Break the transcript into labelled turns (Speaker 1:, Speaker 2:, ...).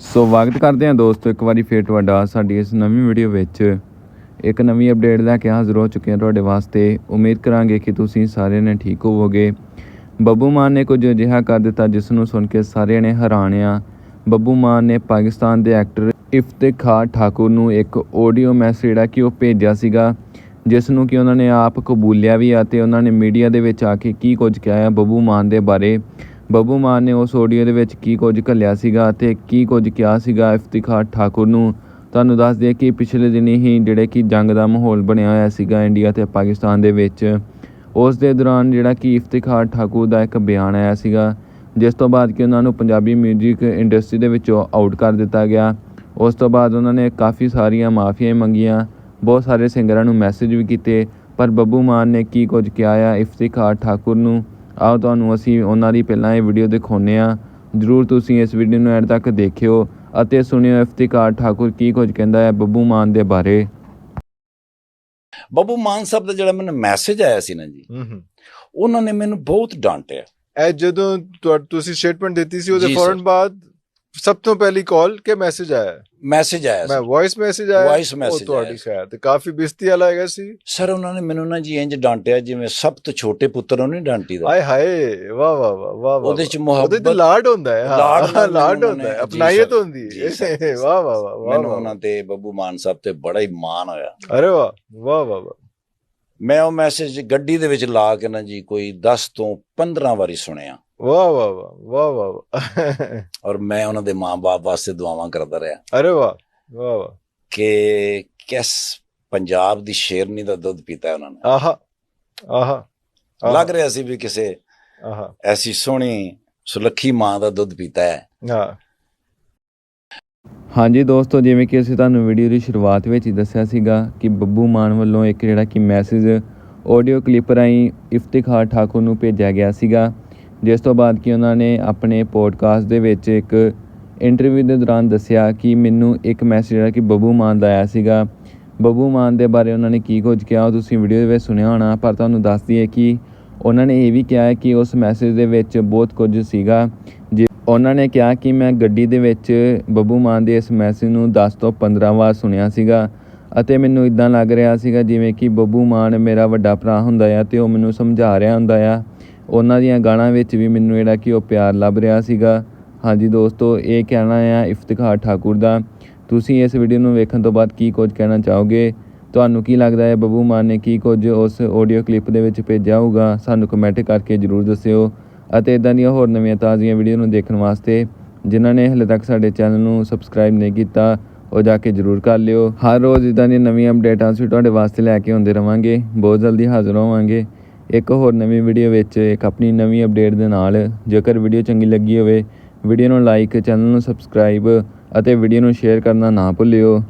Speaker 1: ਸੋ ਸਵਾਗਤ ਕਰਦੇ ਹਾਂ ਦੋਸਤੋ, ਇੱਕ ਵਾਰੀ ਫੇਰ ਤੁਹਾਡਾ ਸਾਡੀ ਇਸ ਨਵੀਂ ਵੀਡੀਓ ਵਿੱਚ। ਇੱਕ ਨਵੀਂ ਅਪਡੇਟ ਲੈ ਕੇ ਹਾਜ਼ਰ ਹੋ ਚੁੱਕੇ ਹਾਂ ਤੁਹਾਡੇ ਵਾਸਤੇ। ਉਮੀਦ ਕਰਾਂਗੇ ਕਿ ਤੁਸੀਂ ਸਾਰਿਆਂ ਨੇ ਠੀਕ ਹੋਵੋਗੇ। ਬੱਬੂ ਮਾਨ ਨੇ ਕੁਝ ਅਜਿਹਾ ਕਰ ਦਿੱਤਾ ਜਿਸ ਨੂੰ ਸੁਣ ਕੇ ਸਾਰਿਆਂ ਨੇ ਹੈਰਾਨ ਆ। ਬੱਬੂ ਮਾਨ ਨੇ ਪਾਕਿਸਤਾਨ ਦੇ ਐਕਟਰ ਇਫਤਿਖਾਰ ਠਾਕੁਰ ਨੂੰ ਇੱਕ ਆਡੀਓ ਮੈਸੇਜ ਜਿਹੜਾ ਕਿ ਉਹ ਭੇਜਿਆ ਸੀਗਾ, ਜਿਸ ਨੂੰ ਕਿ ਉਹਨਾਂ ਨੇ ਆਪ ਕਬੂਲਿਆ ਵੀ ਆ ਤੇ ਉਹਨਾਂ ਨੇ ਮੀਡੀਆ ਦੇ ਵਿੱਚ ਆ ਕੇ ਕੀ ਕੁਝ ਕਿਹਾ ਹੈ ਬੱਬੂ ਮਾਨ ਦੇ ਬਾਰੇ। ਬੱਬੂ ਮਾਨ ਨੇ ਉਸ ਆਡੀਓ ਦੇ ਵਿੱਚ ਕੀ ਕੁਝ ਘੱਲਿਆ ਸੀਗਾ ਅਤੇ ਕੀ ਕੁਝ ਕਿਹਾ ਸੀਗਾ ਇਫਤਿਖਾਰ ਠਾਕੁਰ ਨੂੰ? ਤੁਹਾਨੂੰ ਦੱਸ ਦਈਏ ਕਿ ਪਿਛਲੇ ਦਿਨੀ ਹੀ ਜਿਹੜੇ ਕਿ ਜੰਗ ਦਾ ਮਾਹੌਲ ਬਣਿਆ ਹੋਇਆ ਸੀਗਾ ਇੰਡੀਆ ਤੇ ਪਾਕਿਸਤਾਨ ਦੇ ਵਿੱਚ, ਉਸ ਦੇ ਦੌਰਾਨ ਜਿਹੜਾ ਕਿ ਇਫਤਿਖਾਰ ਠਾਕੁਰ ਦਾ ਇੱਕ ਬਿਆਨ ਆਇਆ ਸੀਗਾ, ਜਿਸ ਤੋਂ ਬਾਅਦ ਕਿ ਉਹਨਾਂ ਨੂੰ ਪੰਜਾਬੀ 뮤직 ਇੰਡਸਟਰੀ ਦੇ ਵਿੱਚੋਂ ਆਊਟ ਕਰ ਦਿੱਤਾ ਗਿਆ। ਉਸ ਤੋਂ ਬਾਅਦ ਉਹਨਾਂ ਨੇ ਕਾਫੀ ਸਾਰੀਆਂ ਮਾਫੀਆਂ ਮੰਗੀਆਂ, ਬਹੁਤ ਸਾਰੇ ਸਿੰਗਰਾਂ ਨੂੰ ਮੈਸੇਜ ਵੀ ਕੀਤੇ, ਪਰ ਬੱਬੂ ਮਾਨ ਨੇ ਕੀ ਕੁਝ ਕਿਹਾ ਆ ਇਫਤਿਖਾਰ ਠਾਕੁਰ ਨੂੰ? ਆਓ ਤੁਹਾਨੂੰ ਅਸੀਂ ਉਹਨਾਂ ਦੀ ਪਹਿਲਾਂ ਇਹ ਵੀਡੀਓ ਦਿਖਾਉਂਦੇ ਆ ਜਰੂਰ ਤੁਸੀਂ ਇਸ ਵੀਡੀਓ ਨੂੰ ਐਡ ਤੱਕ ਦੇਖਿਓ ਅਤੇ ਸੁਣਿਓ ਇਫਤਿਖਾਰ ਠਾਕੁਰ ਕੀ ਕੁਝ ਕਹਿੰਦਾ ਹੈ ਬੱਬੂ ਮਾਨ ਦੇ ਬਾਰੇ।
Speaker 2: ਬੱਬੂ ਮਾਨ ਸਾਹਿਬ ਦਾ ਜਿਹੜਾ ਮੈਨੂੰ ਮੈਸੇਜ ਆਇਆ ਸੀ ਨਾ ਜੀ
Speaker 3: ਹੂੰ
Speaker 2: ਉਹਨਾਂ ਨੇ ਮੈਨੂੰ ਬਹੁਤ ਡਾਂਟਿਆ।
Speaker 3: ਇਹ ਜਦੋਂ ਤੁਸੀਂ ਸਟੇਟਮੈਂਟ ਦਿੱਤੀ ਸੀ ਉਹਦੇ ਫੌਰਨ। ਬਾਅਦ ਸਭ ਤੋਂ ਪਹਿਲੀ ਕਾਲ ਕੇ ਮੈਸੇਜ ਆਇਆ?
Speaker 2: ਮੈਸੇਜ ਆਇਆ
Speaker 3: ਮੈਂ ਵਾਇਸ ਮੈਸੇਜ ਆਇਆ? ਉਹ
Speaker 2: message
Speaker 3: ਤੁਹਾਡੀ। ਖੈਰ ਤੇ ਕਾਫੀ ਬਿਸਤੀ ਵਾਲਾ ਹੈਗਾ ਸੀ।
Speaker 2: ਸਰ ਉਹਨਾਂ ਨੇ ਮੈਨੂੰ ਨਾ ਜੀ ਇੰਜ ਡਾਂਟਿਆ ਜਿਵੇਂ ਸਭ ਤੋਂ ਛੋਟੇ ਪੁੱਤਰ ਨੂੰ ਨਹੀਂ ਡਾਂਟੀ ਦਾ।
Speaker 3: ਆਏ ਹਾਏ ਵਾਹ ਵਾਹ ਵਾਹ ਵਾਹ
Speaker 2: ਉਹਦੇ ਚ
Speaker 3: ਉਹਦੇ
Speaker 2: ਮੁਹੱਬਤ
Speaker 3: ਤੇ ਲਾਡ ਹੁੰਦਾ ਹੈ ਹਾਂ,
Speaker 2: ਲਾਡ ਮੈਨੂੰ
Speaker 3: ਹੁੰਦਾ ਹੈ
Speaker 2: ਉਹਨੇ- sir,
Speaker 3: ਹੁੰਦੀ ਹੈ। ਵਾਹ ਵਾਹ ਵਾਹ
Speaker 2: ਮੈਨੂੰ ਉਹਨਾਂ ਤੇ ਬੱਬੂ ਮਾਨ ਸਾਹਿਬ ਤੇ ਬੜਾ ਹੀ ਮਾਣ ਹੋਇਆ।
Speaker 3: ਅਰੇ ਵਾਹ ਵਾਹ ਵਾਹ
Speaker 2: ਮੈਂ ਉਹ ਮੈਸੇਜ ਗੱਡੀ ਦੇ ਵਿੱਚ ਲਾ ਕੇ ਨਾ ਜੀ ਕੋਈ 10 ਤੋਂ 15 ਵਾਰੀ ਸੁਣਿਆ।
Speaker 3: ਵਾਹ ਵਾਹ ਵਾਹ ਵਾਹ ਵਾਹ ਵਾਹ।
Speaker 2: ਔਰ ਮੈਂ ਉਹਨਾਂ ਦੇ ਮਾਂ-ਬਾਪ ਵਾਸਤੇ ਦੁਆਵਾਂ ਕਰਦਾ ਰਿਹਾ।
Speaker 3: ਅਰੇ ਵਾਹ ਵਾਹ ਵਾਹ।
Speaker 2: ਕਿ ਕਿਸ ਪੰਜਾਬ ਦੀ ਸ਼ੇਰਨੀ ਦਾ ਦੁੱਧ ਪੀਤਾ ਹੈ ਉਹਨਾਂ ਨੇ।
Speaker 3: ਆਹਾ ਆਹਾ ਆਹਾ,
Speaker 2: ਲੱਗ ਰਿਹਾ ਸੀ ਵੀ ਕਿਸੇ
Speaker 3: ਆਹਾ।
Speaker 2: ਐਸੀ ਸੋਹਣੀ ਸੁਲੱਖੀ ਮਾਂ ਦਾ ਦੁੱਧ ਪੀਤਾ ਹੈ।
Speaker 3: ਹਾਂ।
Speaker 1: ਹਾਂਜੀ ਦੋਸਤੋ ਜਿਵੇਂ ਕਿ ਅਸੀਂ ਤੁਹਾਨੂੰ ਵੀਡੀਓ ਦੀ ਸ਼ੁਰੂਆਤ ਵਿੱਚ ਹੀ ਦੱਸਿਆ ਸੀਗਾ ਕਿ ਬੱਬੂ ਮਾਨ ਵੱਲੋਂ ਇੱਕ ਜਿਹੜਾ ਕਿ ਮੈਸੇਜ ਆਡੀਓ ਕਲਿੱਪ ਰਾਹੀਂ ਇਫਤਿਖਾਰ ਠਾਕੁਰ ਨੂੰ ਭੇਜਿਆ ਗਿਆ ਸੀਗਾ। ਜਿਸ ਤੋਂ ਬਾਅਦ ਕਿ ਉਹਨਾਂ ਨੇ ਆਪਣੇ ਪੋਡਕਾਸਟ ਦੇ ਵਿੱਚ ਇੱਕ ਇੰਟਰਵਿਊ ਦੇ ਦੌਰਾਨ ਦੱਸਿਆ ਕਿ ਮੈਨੂੰ ਇੱਕ ਮੈਸੇਜ ਜਿਹੜਾ ਕਿ ਬੱਬੂ ਮਾਨ ਦਾ ਆਇਆ ਸੀਗਾ। ਬੱਬੂ ਮਾਨ ਦੇ ਬਾਰੇ ਉਹਨਾਂ ਨੇ ਕੀ ਕੁਝ ਕਿਹਾ, ਉਹ ਤੁਸੀਂ ਵੀਡੀਓ ਦੇ ਵਿੱਚ ਸੁਣਿਆ ਹੋਣਾ, ਪਰ ਤੁਹਾਨੂੰ ਦੱਸ ਦਈਏ ਕਿ ਉਹਨਾਂ ਨੇ ਇਹ ਵੀ ਕਿਹਾ ਕਿ ਉਸ ਮੈਸੇਜ ਦੇ ਵਿੱਚ ਬਹੁਤ ਕੁਝ ਸੀਗਾ। ਜਿ ਉਹਨਾਂ ਨੇ ਕਿਹਾ ਕਿ ਮੈਂ ਗੱਡੀ ਦੇ ਵਿੱਚ ਬੱਬੂ ਮਾਨ ਦੇ ਇਸ ਮੈਸੇਜ ਨੂੰ 10 ਤੋਂ 15 ਵਾਰ ਸੁਣਿਆ ਸੀਗਾ ਅਤੇ ਮੈਨੂੰ ਇਦਾਂ ਲੱਗ ਰਿਹਾ ਸੀਗਾ ਜਿਵੇਂ ਕਿ ਬੱਬੂ ਮਾਨ ਮੇਰਾ ਵੱਡਾ ਭਰਾ ਹੁੰਦਾ ਆ ਤੇ ਉਹ ਮੈਨੂੰ ਸਮਝਾ ਰਿਹਾ ਹੁੰਦਾ ਆ। ਉਹਨਾਂ ਦੀਆਂ ਗਾਣਾ ਵਿੱਚ ਵੀ ਮੈਨੂੰ ਜਿਹੜਾ ਕਿ ਉਹ ਪਿਆਰ ਲੱਭ ਰਿਹਾ ਸੀਗਾ। ਹਾਂਜੀ ਦੋਸਤੋ, ਇਹ ਕਹਿਣਾ ਆ ਇਫਤਿਖਾਰ ਠਾਕੁਰ ਦਾ। ਤੁਸੀਂ ਇਸ ਵੀਡੀਓ ਨੂੰ ਵੇਖਣ ਤੋਂ ਬਾਅਦ ਕੀ ਕੁਝ ਕਹਿਣਾ ਚਾਹੋਗੇ? ਤੁਹਾਨੂੰ ਕੀ ਲੱਗਦਾ ਹੈ ਬੱਬੂ ਮਾਨ ਨੇ ਕੀ ਕੁਝ ਉਸ ਆਡੀਓ ਕਲਿੱਪ ਦੇ ਵਿੱਚ ਭੇਜਿਆ ਹੋਊਗਾ? ਸਾਨੂੰ ਕਮੈਂਟ ਕਰਕੇ ਜਰੂਰ ਦੱਸਿਓ। ਅਤੇ ਇਦਾਂ ਦੀਆਂ ਹੋਰ ਨਵੀਆਂ ਤਾਜ਼ੀਆਂ ਵੀਡੀਓ ਨੂੰ ਦੇਖਣ ਵਾਸਤੇ ਜਿਨ੍ਹਾਂ ਨੇ ਹਲੇ ਤੱਕ ਸਾਡੇ ਚੈਨਲ ਨੂੰ ਸਬਸਕ੍ਰਾਈਬ ਨਹੀਂ ਕੀਤਾ, ਉਹ ਜਾ ਕੇ ਜਰੂਰ ਕਰ ਲਿਓ। ਹਰ ਰੋਜ਼ ਇਦਾਂ ਦੀਆਂ ਨਵੀਆਂ ਅਪਡੇਟਾਂ ਅਸੀਂ ਤੁਹਾਡੇ ਵਾਸਤੇ ਲੈ ਕੇ ਆਉਂਦੇ ਰਵਾਂਗੇ। ਬਹੁਤ ਜਲਦੀ ਹਾਜ਼ਰ ਹੋਵਾਂਗੇ। ਇੱਕ ਹੋਰ ਨਵੀਂ ਵੀਡੀਓ ਵਿੱਚ ਇੱਕ ਆਪਣੀ ਨਵੀਂ ਅਪਡੇਟ ਦੇ ਨਾਲ ਜੇਕਰ ਵੀਡੀਓ ਚੰਗੀ ਲੱਗੀ ਹੋਵੇ, ਵੀਡੀਓ ਨੂੰ ਲਾਈਕ ਚੈਨਲ ਨੂੰ ਸਬਸਕ੍ਰਾਈਬ ਅਤੇ ਵੀਡੀਓ ਨੂੰ ਸ਼ੇਅਰ ਕਰਨਾ ਨਾ ਭੁੱਲਿਓ।